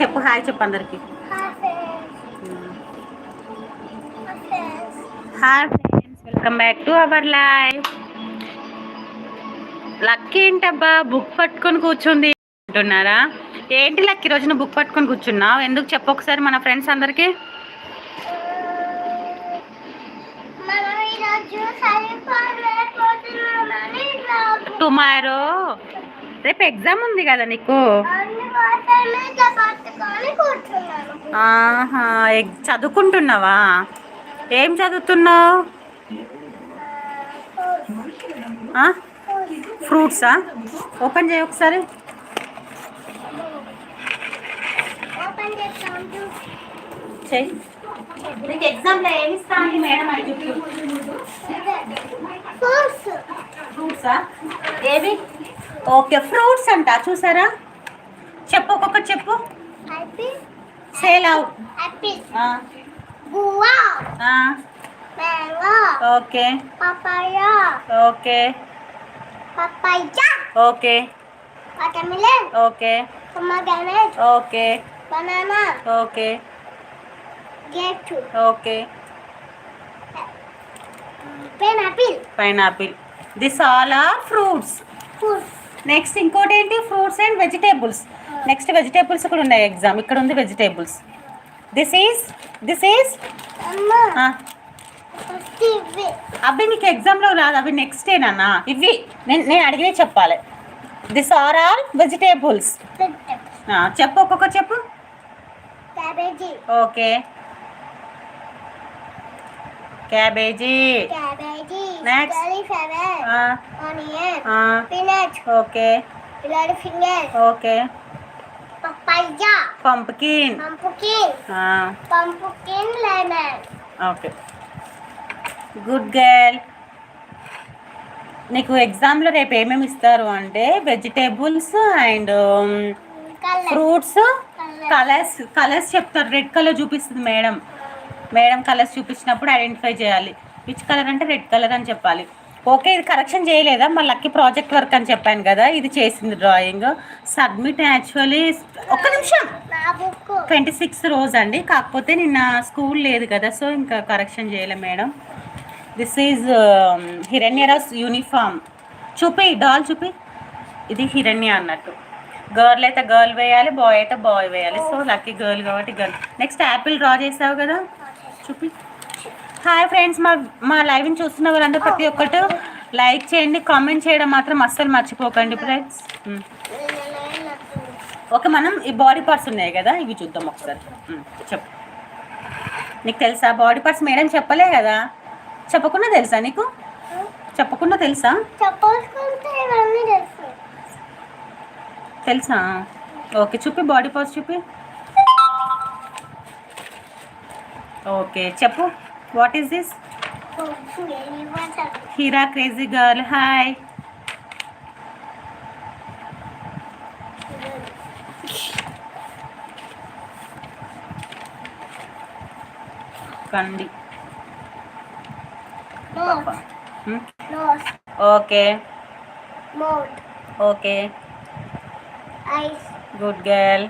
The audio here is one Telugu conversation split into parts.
చెప్పు హాయ్ చెప్పు అందరికి. Hi friends welcome back to our life. Lucky ఏంటబ్బా బుక్ పట్టుకొని కూర్చుంది అంటున్నారా? ఏంటి లక్కీ రోజున బుక్ పట్టుకొని కూర్చున్నావు? ఎందుకు చెప్పు ఒకసారి మన ఫ్రెండ్స్ అందరికి. టుమారో రేపు ఎగ్జామ్ ఉంది కదా నీకు? ఆహా ఎగ్- చదువుకుంటున్నావా? ఏం చదువుతున్నావు? ఫ్రూట్సా? ఓపెన్ చేయి ఒకసారి. చెయ్యి. నీకు ఎగ్జామ్లో ఏమి ఇస్తా అండి మేడం అని చెప్పు. ఫ్రూట్స్. ఫ్రూట్సా? ఏవి? ఓకే ఫ్రూట్స్ అంట చూసారా చెప్పు ఒక్కొక్కటి చెప్పు. యాపిల్ సేల్ అవు apple guava mango okay papaya okay papaya okay watermelon okay pomegranate okay banana okay grape okay pineapple pineapple this all are fruits fruits next ఇంకోటి ఏంటి fruits and vegetables next vegetables కూడా ఉన్నాయి ఎగ్జామ్ ఇక్కడ ఉంది vegetables this is this is అవి నీకు ఎగ్జామ్లో రాదు. అవి నెక్స్ట్ ఏనన్నా ఇవి నేను నేను అడిగినే చెప్పాలి. దిస్ ఆర్ ఆల్ వెజిటేబుల్స్ చెప్పు ఒక్కొక్క చెప్పు. Cabbage okay cabbage cabbage Next. Cauliflower onion spinach okay finger okay papaya pumpkin pumpkin pumpkin lemon okay good girl నీకు ఎగ్జామ్లో రేపు ఏమేమి ఇస్తారు అంటే vegetables and fruits colours colours చెప్తారు. రెడ్ కలర్ చూపిస్తుంది మేడం. మేడం కలర్స్ చూపించినప్పుడు ఐడెంటిఫై చేయాలి. విచ్ కలర్ అంటే రెడ్ కలర్ అని చెప్పాలి. ఓకే ఇది కరెక్షన్ చేయలేదా? మా లక్కీ ప్రాజెక్ట్ వర్క్ అని చెప్పాను కదా ఇది చేసింది డ్రాయింగ్. సబ్మిట్ యాక్చువల్లీ ఒక్క నిమిషం. ట్వంటీ సిక్స్ రోజు అండి. కాకపోతే నిన్న స్కూల్ లేదు కదా సో ఇంకా కరెక్షన్ చేయలే మేడం. దిస్ ఈజ్ హిరణ్యరాస్ యూనిఫామ్. చూపి డాల్ చూపి. ఇది హిరణ్య అన్నట్టు. గర్ల్ అయితే గర్ల్ వేయాలి బాయ్ అయితే బాయ్ వేయాలి. సో లక్కీ గర్ల్ కాబట్టి గర్ల్. నెక్స్ట్ యాపిల్ డ్రా చేసావు కదా? చూపి. హాయ్ ఫ్రెండ్స్ మా మా లైవ్ని చూస్తున్న వాళ్ళందరూ ప్రతి ఒక్కటి లైక్ చేయండి కామెంట్ చేయడం మాత్రం అస్సలు మర్చిపోకండి ఫ్రెండ్స్ ఓకే మనం ఈ బాడీ పార్ట్స్ ఉన్నాయి కదా ఇవి చూద్దాం ఒకసారి. ఉమ్, చెప్పు. నీకు తెలుసా బాడీ పార్ట్స్ మేడం చెప్పలే కదా? చెప్పకుండా తెలుసా నీకు? చెప్పకుండా తెలుసు? తెలుసా. ఓకే చూపి బాడీ పార్ట్స్ చూపి. ఓకే చెప్పు. వాట్ ఈస్ దిస్ హీరా క్రేజీ గర్ల్. హాయ్ కండి. ఓకే ఓకే గుడ్ గర్ల్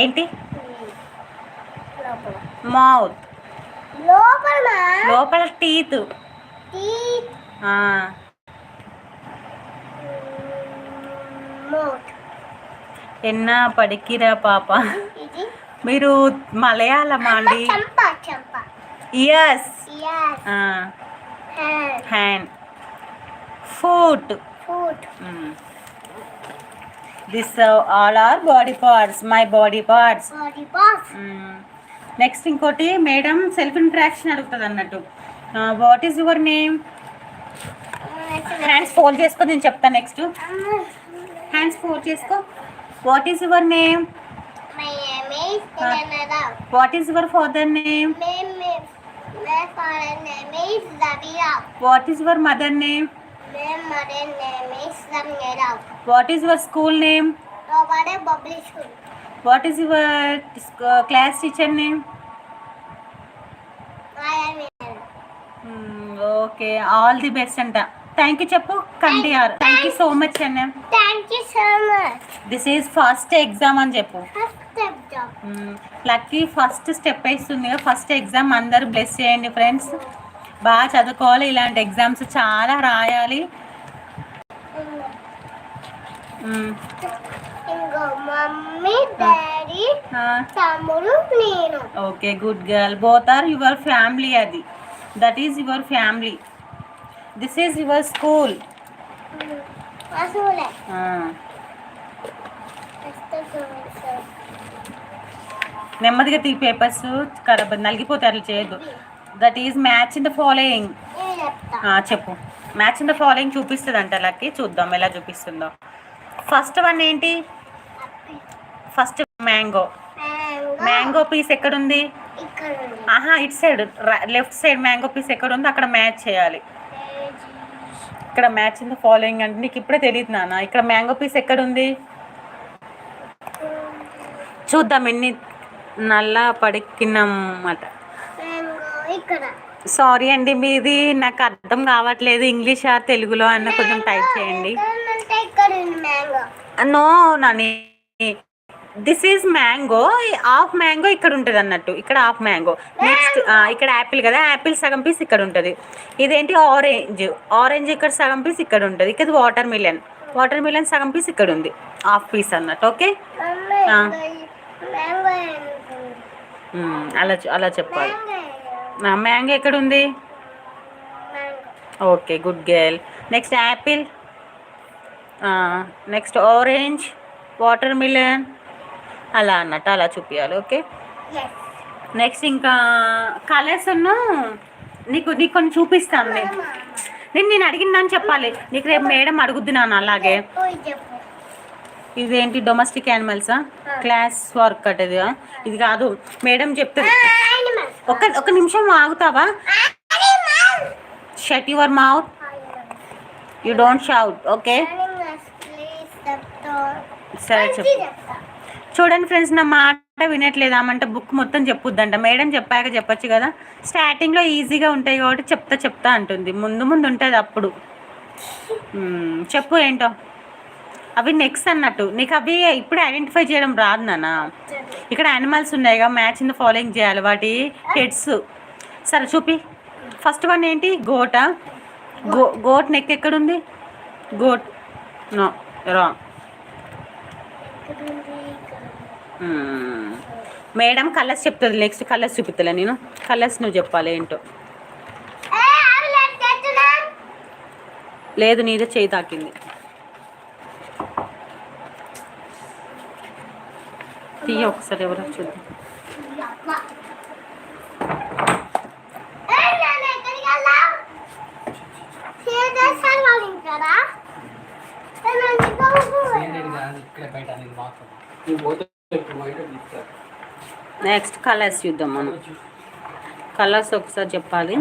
ఏంటి? మౌత్ లోపల లోపల టీత్ ఎన్న పడికిరా పాప. మీరు మలయాళమా అండి? Ears hand. Hand foot this all are body parts my body parts body parts. Next ఇంకోటి మేడం సెల్ఫ్ ఇంట్రాక్షన్ అడుగుతుంది అన్నట్టు. What is your name hands fold చేసుకో నేను చెప్తాను నెక్స్ట్ హ్యాండ్స్ ఫోల్డ్ చేసుకో. What is your name what is your father name what is your mother name what is your school name public school. What is your class teacher name okay all the best అంట థ్యాంక్ యూ చెప్పు కండియార్ థ్యాంక్ యూ సో మచ్ అన్న Thank you so much. This is first exam అని చెప్పు. First step job. Lucky first step వేస్తుంది ఫస్ట్ ఎగ్జామ్ అందరూ బ్లెస్ చేయండి ఫ్రెండ్స్ బాగా చదువుకోవాలి. ఇలాంటి ఎగ్జామ్స్ చాలా రాయాలి. మ్మ్. ఇంకో మమ్మీ డాడీ తమ్ముడు నేను. Okay good girl. Both are your family అది. That is your family this is your school. నెమ్మదిగా తీ పేపర్స్ ఖరాబ్ నలిగిపోతే అట్లా చేయొద్దు. That is match in the following చెప్పు. మ్యాచ్ ఇన్ ద ఫాలోయింగ్ చూపిస్తుంది అంట లక్కి. చూద్దాం ఎలా చూపిస్తుందో. ఫస్ట్ వన్ ఏంటి? First mango. మ్యాంగో. పీస్ ఎక్కడుంది. ఆహా it side left side mango piece ఎక్కడ ఉందో అక్కడ మ్యాచ్ చేయాలి. ఇక్కడ మ్యాచ్ ఇన్ ద ఫాలోయింగ్ అంటే నీకు ఇప్పుడే తెలియదు నాన్న. ఇక్కడ మ్యాంగో పీస్ ఎక్కడ ఉంది చూద్దాం ఎన్ని నల్ల Mango ఇక్కడ. సారీ అండి మీది నాకు అర్థం కావట్లేదు ఇంగ్లీష్ ఆర్ తెలుగులో అన్న కొంచెం టైప్ చేయండి. No Nani. This is mango. Half mango ఇక్కడ ఉంటుంది అన్నట్టు. ఇక్కడ హాఫ్ మ్యాంగో. నెక్స్ట్ ఇక్కడ యాపిల్ కదా. యాపిల్ సగం పీస్ ఇక్కడ ఉంటుంది. ఇదేంటి? ఆరెంజ్. ఆరెంజ్ ఇక్కడ సగం పీస్ ఇక్కడ ఉంటుంది. ఇక్కడ వాటర్ మిలన్. వాటర్ మిలన్ సగం పీస్ ఇక్కడ ఉంది. హాఫ్ పీస్ అన్నట్టు. ఓకే? అలా అలా చెప్పాలి. మ్యాంగో ఎక్కడ ఉంది? Okay good girl. Next apple. Next orange. Watermelon. అలా అన్నట్టు అలా చూపించాలి ఓకే? నెక్స్ట్ ఇంకా కలర్స్ నీకు నీకు కొన్ని చూపిస్తాను నేను. నేను నేను అడిగిందని చెప్పాలి. నీకు రేపు మేడం అడుగుద్ది నాన్న అలాగే. ఇదేంటి డొమెస్టిక్ యానిమల్సా క్లాస్ వర్క్ అట్ ఇది కాదు మేడం చెప్తుంది. ఒక ఒక నిమిషం ఆగుతావా. Shut your mouth you don't shout okay. సరే చెప్పు. చూడండి ఫ్రెండ్స్ నా మాట వినట్లేదు. ఆమంటే బుక్ మొత్తం చెప్పొద్దంట. మేడం చెప్పాక చెప్పొచ్చు కదా. స్టార్టింగ్లో ఈజీగా ఉంటాయి కాబట్టి చెప్తా చెప్తా అంటుంది. ముందు ముందు ఉంటుంది అప్పుడు. చెప్పు ఏంటో. అవి నెక్స్ అన్నట్టు. నీకు అవి ఇప్పుడు ఐడెంటిఫై చేయడం రాదు నాన్న. ఇక్కడ యానిమల్స్ ఉన్నాయిగా మ్యాచ్ ఇన్ ద ఫాలోయింగ్ చేయాలి. వాటి హెడ్స్ సరే చూపి. ఫస్ట్ వన్ ఏంటి? గోట గో గోట్ నెక్ ఎక్కడుంది? గోట్ నో రాంగ్ ఇక్కడ ఉంది, ఇక్కడ ఉంది. మ్మ్. మేడం కలర్స్ చెప్తుంది నెక్స్ట్ కలర్స్ చూపిస్తలే నేను. కలర్స్ నువ్వు చెప్పాలి ఏంటో. లేదు, నీదే చేయి తాకింది. తీయ ఒకసారి ఎవరో చూద్దాం. యవ్వ. ఏ, నెక్స్ట్ కలర్స్ చూద్దాం మనం. కలర్స్ ఒకసారి చెప్పాలి.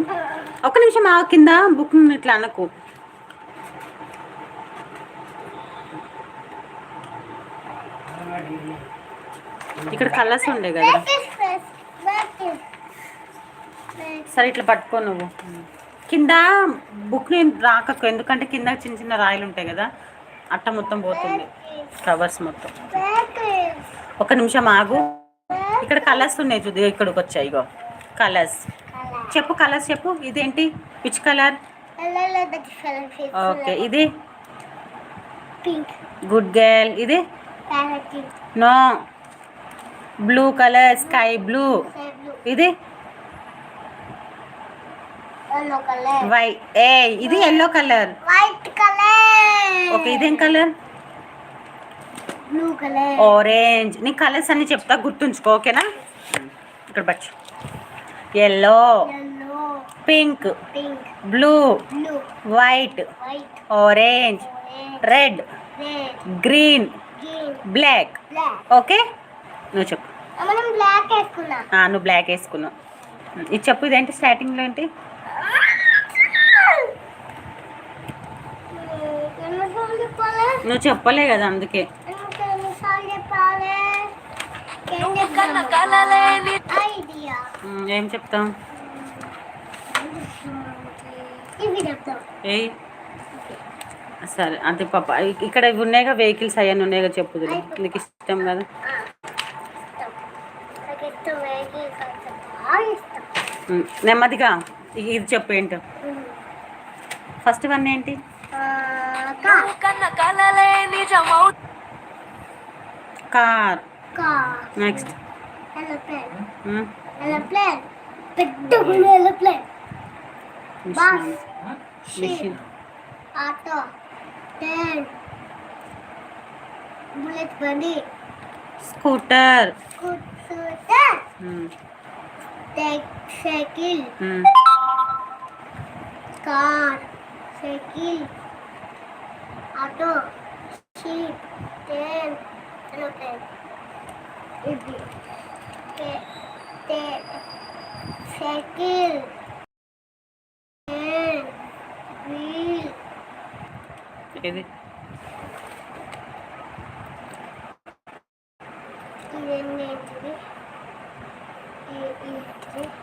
ఒక నిమిషం ఆ కింద బుక్ ఇట్లా అనకు. ఇక్కడ కలర్స్ ఉండే కదా. సరే ఇట్లా పట్టుకో నువ్వు. కింద బుక్ రాకకు ఎందుకంటే కింద చిన్న చిన్న రాయలు ఉంటాయి కదా అట్ట మొత్తం పోతుంది. కవర్స్ మొత్తం. ఒక నిమిషం ఆగు. ఇక్కడ కలర్స్ ఉన్నాయి చూడు ఇక్కడికి వచ్చాయి ఇగో కలర్స్. చెప్పు కలర్స్ చెప్పు ఇదేంటి విచ్ కలర్ ఓకే ఇది. గుడ్ గర్ల్ ఇది. No blue colour sky blue. ఇది. వై ఏ ఇది yellow colour White color. Okay ఇదేం కలర్. ఆరెంజ్ నీ కలర్స్ అన్ని చెప్తా గుర్తుంచుకో ఓకేనా? ఇక్కడ Bachu. Yellow Yellow. Pink Pink. Blue Blue. White White. Orange Orange. Red Red. Green Green. Black Black. Okay నువ్వు చెప్పు. నువ్వు బ్లాక్ వేసుకున్నావు. ఇది చెప్పు ఇదేంటి స్టార్టింగ్లో ఏంటి? నువ్వు చెప్పలే కదా అందుకే. ఏం ఏం చెప్తాం? ఏయ్. సరే అంతే పాప. ఇక్కడ ఇవి ఉన్నాయిగా వెహికల్స్ అవన్నీ ఉన్నాయిగా చెప్పు నీకు ఇష్టం కదా? నెమ్మదిగా. ఇది చెప్పు ఏంటో. ఫస్ట్ వన్ ఏంటి? ఆ, car. Next. Aeroplane. Hmm? Aeroplane. Big dog aeroplane. Bus. Machine. Auto. Train. Bullet bunny. Scooter. Scooter. Hmm. Cycle. Hmm. Car. Cycle. Auto. Sheep. Train. Aeroplane. ఇది. సైకిల్. వీల్.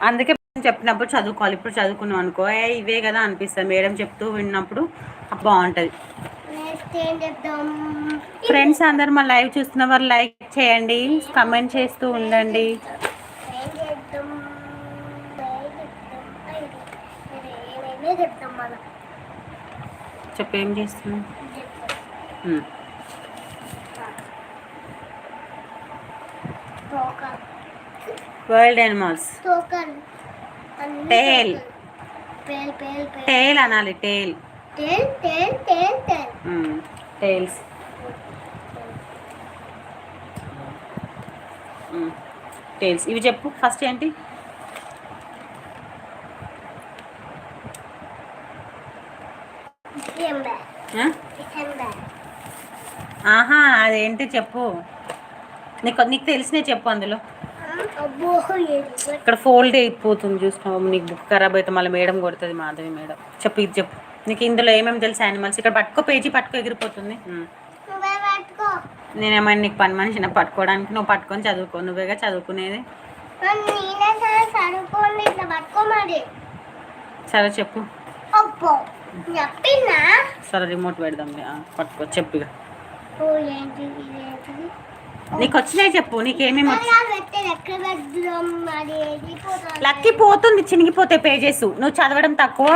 అందుకే చెప్పినప్పుడు చదువుకోవాలి. ఇప్పుడు చదువుకున్నాం అనుకో ఏ ఇవే కదా అనిపిస్తుంది మేడం చెప్తూ విన్నప్పుడు బాగుంటుంది. ఫ్రెండ్స్ అందరు మా లైవ్ చూస్తున్న వారు లైక్ చేయండి కమెంట్ చేస్తూ ఉండండి. చెప్పు చేస్తున్నాం. పేల్ పేల్ పేల్ టేల్ అనాలి tail tail tail tail tail tails tails ఇవి చెప్పు ఫస్ట్ ఏంటి? ఆహా అదేంటి చెప్పు. నీకు నీకు తెలిసినే చెప్పు అందులో. ఇక్కడ ఫోల్డ్ అయిపోతుంది చూసినావు నీకు బుక్ ఖరాబ్ అయితే మళ్ళీ మేడం కొడుతుంది మాధవి మేడం. చెప్పు ఇది చెప్పు. నీకు ఇందులో ఏమేమి తెలుసు యానిమల్స్ ఇక్కడ పట్టుకో పేజీ పట్టుకో ఎగిరిపోతుంది. ఉమ్. నువ్వే పట్టుకో. నేనేమైనా నీకు పని మనిషిని పట్టుకోవడానికి నువ్వు పట్టుకొని చదువుకో నువ్వేగా చదువుకునేది? సరే చెప్పు. సరే రిమోట్ పెడదాం పట్టుకో చెప్పు నీకు వచ్చినాయి చెప్పు నీకేమేమి లక్కి పోతుంది చినిగిపోతే పేజెస్ నువ్వు చదవడం తక్కువ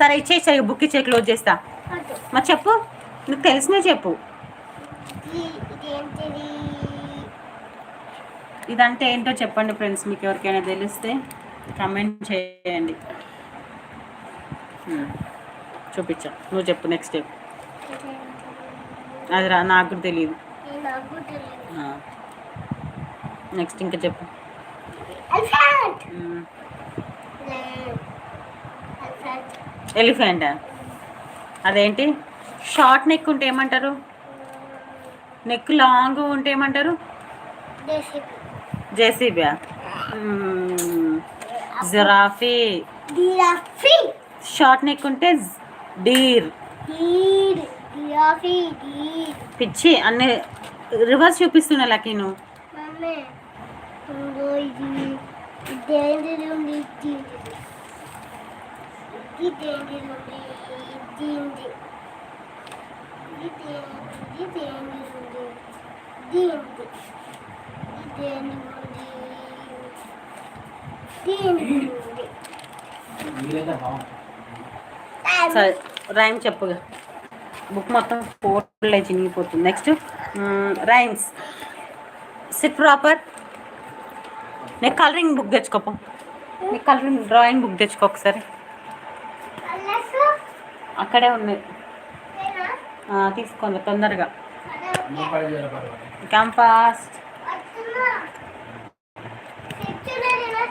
సరే ఇచ్చేసాయి బుక్ ఇచ్చే క్లోజ్ చేస్తా. మరి చెప్పు నీకు తెలిసినే చెప్పు. ఇదంటే ఏంటో చెప్పండి ఫ్రెండ్స్ మీకు ఎవరికైనా తెలిస్తే కమెంట్ చేయండి. చూపించా నువ్వు చెప్పు నెక్స్ట్ స్టెప్? అది రా నాకు తెలియదు నెక్స్ట్ ఇంకా చెప్పు. ఎలిఫెంట్? అదేంటి? షార్ట్ నెక్ ఉంటే ఏమంటారు? నెక్ లాంగ్ ఉంటే ఏమంటారు? JCB. JCB giraffe. Short neck ఉంటే డీర్. పిచ్చి అన్ని రివర్స్ చూపిస్తున్నా లక్కీ నువ్వు. ఇది ఇదేంటిది ఉంది ఇది ఇదేంటిది ఉంది ఇది ఉంది ఇదేంటిది ఇదేంటిది ఉంది దీంది ఇదేంటిది ఉంది దీంది ఉంది మీరైతే బాగుంటుంది సరే రైమ్ చెప్పుగా. బుక్ మొత్తం ఫోటోలో చినిగిపోతుంది. నెక్స్ట్ రైమ్స్ సిట్ ప్రాపర్ నీకు కలరింగ్ బుక్ తెచ్చుకోపో. నీకు కలరింగ్ డ్రాయింగ్ బుక్ తెచ్చుకో ఒకసారి. అల్లసు అక్కడే ఉన్నాయి తీసుకోండి తొందరగా. అదే లక్కీ వేల ఇక్కడికి కమ్ ఫాస్ట్ వస్తున్నా తెచ్చులే నేనే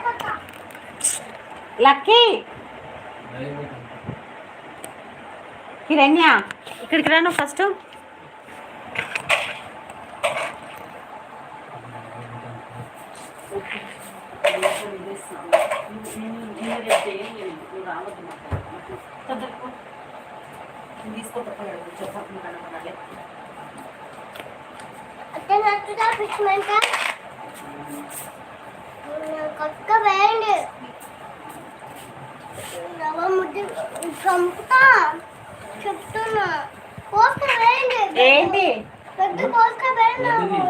అತ್ತೆ నచ్చుదా పిచ్చుమంట కొత్త వేయండి నవ ముద్దు చంపుతా చెప్తున్నా పోస్టర్ వేయండి ఏంటి పెద్ద పోస్టర్ వేయండి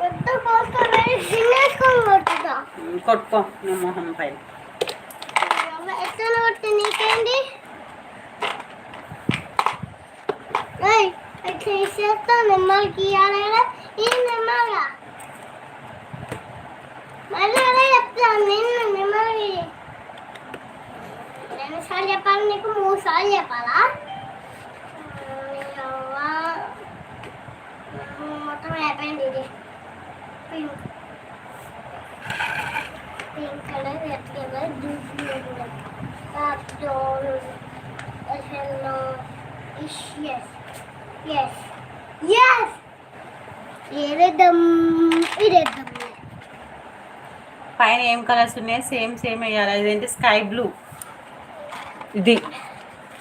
పెద్ద పోస్టర్ వేయి తినేసుకొని కొట్టుదా ఉమ్, కొట్టుకో నా మొహం పైన కొట్టి నీకేంటి ఏయ్, ఇట్లా ఇచ్చేస్తా నిమ్మలకి ఇవ్వాలి కదా ఈ నిమ్మగా మళ్ళీ అదే చెప్తాను నిన్ను నిమ్మలకి రెండు సార్లు చెప్పాలి నీకు మూడు సార్లు చెప్పాలా నీ అవ్వ. మొత్తం అయిపోయింది ఇది pink pink colour red colour blue colour brown yellow is yes. Yes. Yes. ఏరేద్దాం ఇదేద్దాం పైన ఏం కలర్స్ ఉన్నాయి? సేమ్ సేమ్ వేయాలి. ఇదేంటి స్కై బ్లూ. ఇది.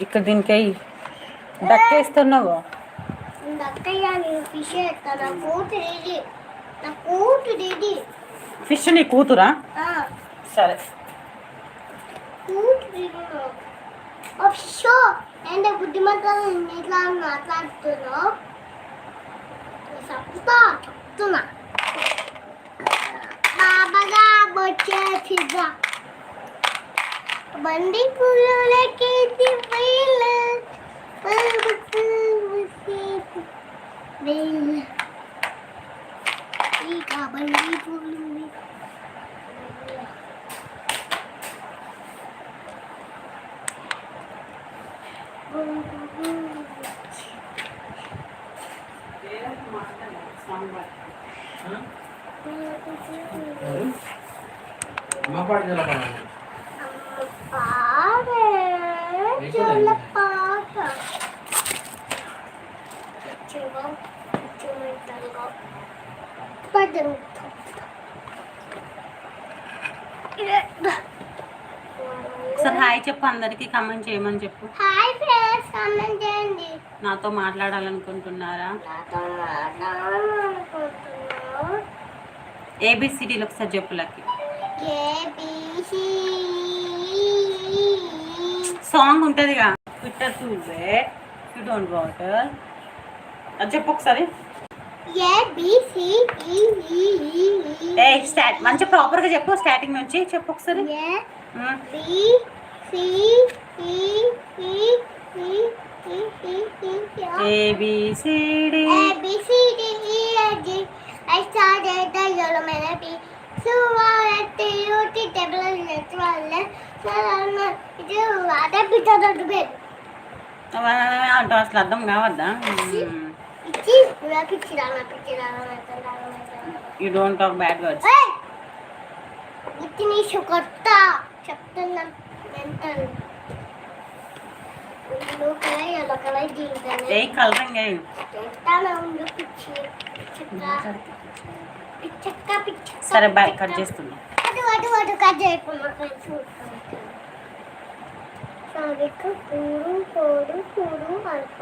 ఇక్కడ దీనికి అక్కయ్య నేను ఫిష్ నా కూతురు సరే. షో అంటే బుద్ధిమంతాలు ఇట్లా మాట్లాడుతున్నావు చెప్తా చెప్తున్నా బాబాగా వచ్చే పిజ్జా బండి పూలకి వేలు వేలు ఇక బండి పూలు అమ్మ పాడు ఒకసారి హాయ్ చెప్పు అందరికి కమెంట్ చేయమని చెప్పు. హాయ్ నాతో మాట్లాడాలనుకుంటున్నారా? ఏబిసిడీలు ఒకసారి చెప్పులకి. సాంగ్ ఉంటుందిగా. ట్విట్టర్ చూసే యూ డోంట్ వాటర్ అది చెప్పు ఒకసారి. A start. మంచి ప్రాపర్గా చెప్పు స్టార్టింగ్ నుంచి చెప్పు ఒకసారి. A um. B C E E E E E E ABCD A B C D E F G I started the yellow melody. So I had to use the table and let one So I'm ఇది అదే పిచ్చర్ అడ్డు పేరు అంటూ అసలు అర్థం కావద్దా ఇచ్చి నాకు ఇచ్చిరాను నాకు ఇచ్చిరాను you don't talk bad words ఇచ్చి నీ కొత్త చెప్తున్నా మెంటల్ ఏ కలరింగ్ సరే బాయ్ కట్ చేస్తున్నా. పూడు పోడు పూడు అల్ప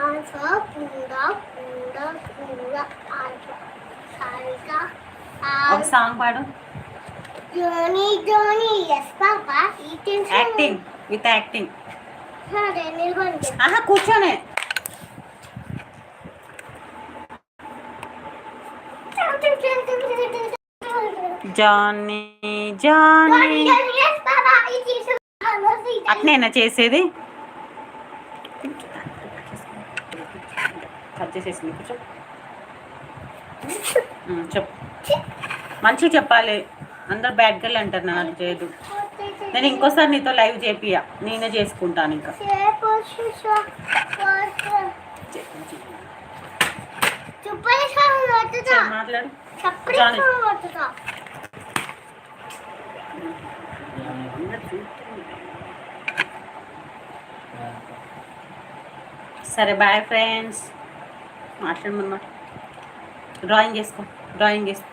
ఆల్ఫా పూడ పూడ పూడ ఆల్ఫా సాగిక ఒక సాంగ్ పాడు. జోని జోని ఎస్ పాపా ఈ టెన్షన్ యాక్టింగ్ విత్ యాక్టింగ్. ఆహా కూర్చోనే. Johnny Johnny. అట్నేనా చేసేది? కట్ చేసేసింది కూర్చో. చెప్పు. మంచిగా చెప్పాలి. అందరు బ్యాడ్ గర్ల్ అంటారు అది చేయదు. నేను ఇంకోసారి నీతో లైవ్ చేపియా నేనే చేసుకుంటాను ఇంకా. సరే, మాట్లాడు. జానీ. సరే బాయ్ ఫ్రెండ్స్. మాట్లాడమన్నమాట డ్రాయింగ్ చేసుకో డ్రాయింగ్ చేసుకో.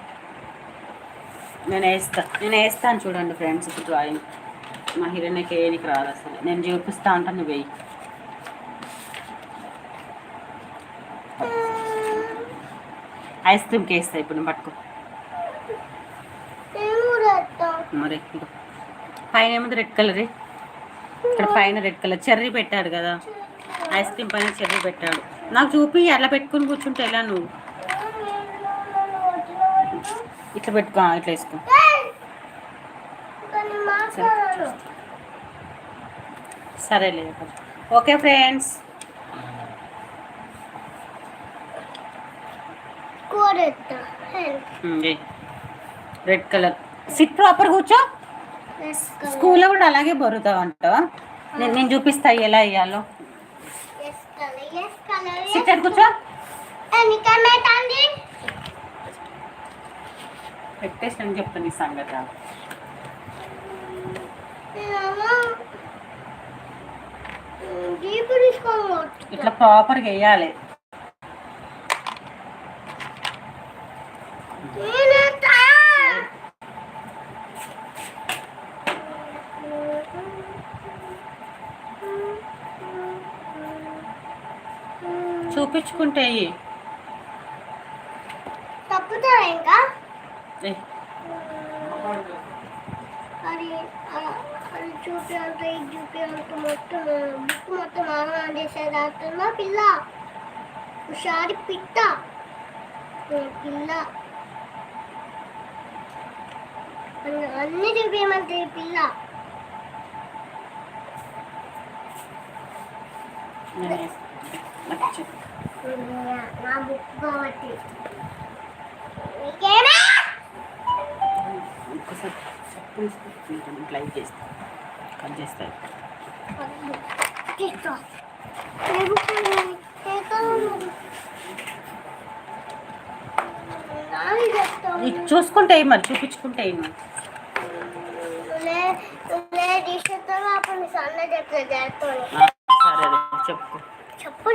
నేను వేస్తా నేను వేస్తాను చూడండి ఫ్రెండ్స్ ఇప్పుడు డ్రాయింగ్. మా హిరణ్యకి ఏనికి రాదు అసలు. నేను చూపిస్తా ఉంటాను నువ్వు వెయ్యి. ఐస్ క్రీమ్కి వేస్తా ఇప్పుడు నువ్వు పట్టుకో. మరి పైన ఏముంది రెడ్ కలర్ ఇక్కడ పైన రెడ్ కలర్. చెర్రీ పెట్టాడు కదా. ఐస్ క్రీమ్ పైన చెర్రీ పెట్టాడు. నాకు చూపి అలా పెట్టుకుని కూర్చుంటే ఎలా నువ్వు? ఇట్లా పెట్టుకో ఇట్లా వేసుకో. సరేలే okay friends. Red colour. Sit proper కూర్చో. స్కూల్లో కూడా అలాగే బరుతావు అంటావా నేను నేను చూపిస్తా ఎలా వేయాలో. సిట్ కూర్చో. పెట్టేసి చెప్తాను ఈ సంగతి ఇట్లా ప్రాపర్గా వేయాలి నేనేస్తా. చూపించుకుంటే వెయ్యి. తప్పుతారా ఇంకా అది చూపి అంత ఇది మొత్తం బుక్ మొత్తం ఆగం చేసేది ఆడుతున్నా పిల్ల హుషారి పిట్ట. పిల్ల అన్ని- చూపించమంటే పిల్ల. నా బుక్ కాబట్టి. నీకేనా ఒక్కసారి చెప్పు తీసుకో. చేస్తాను కట్ ఇది చూసుకుంటే మరి చూపించుకుంటే మరి సరే చెప్పు. చెప్పు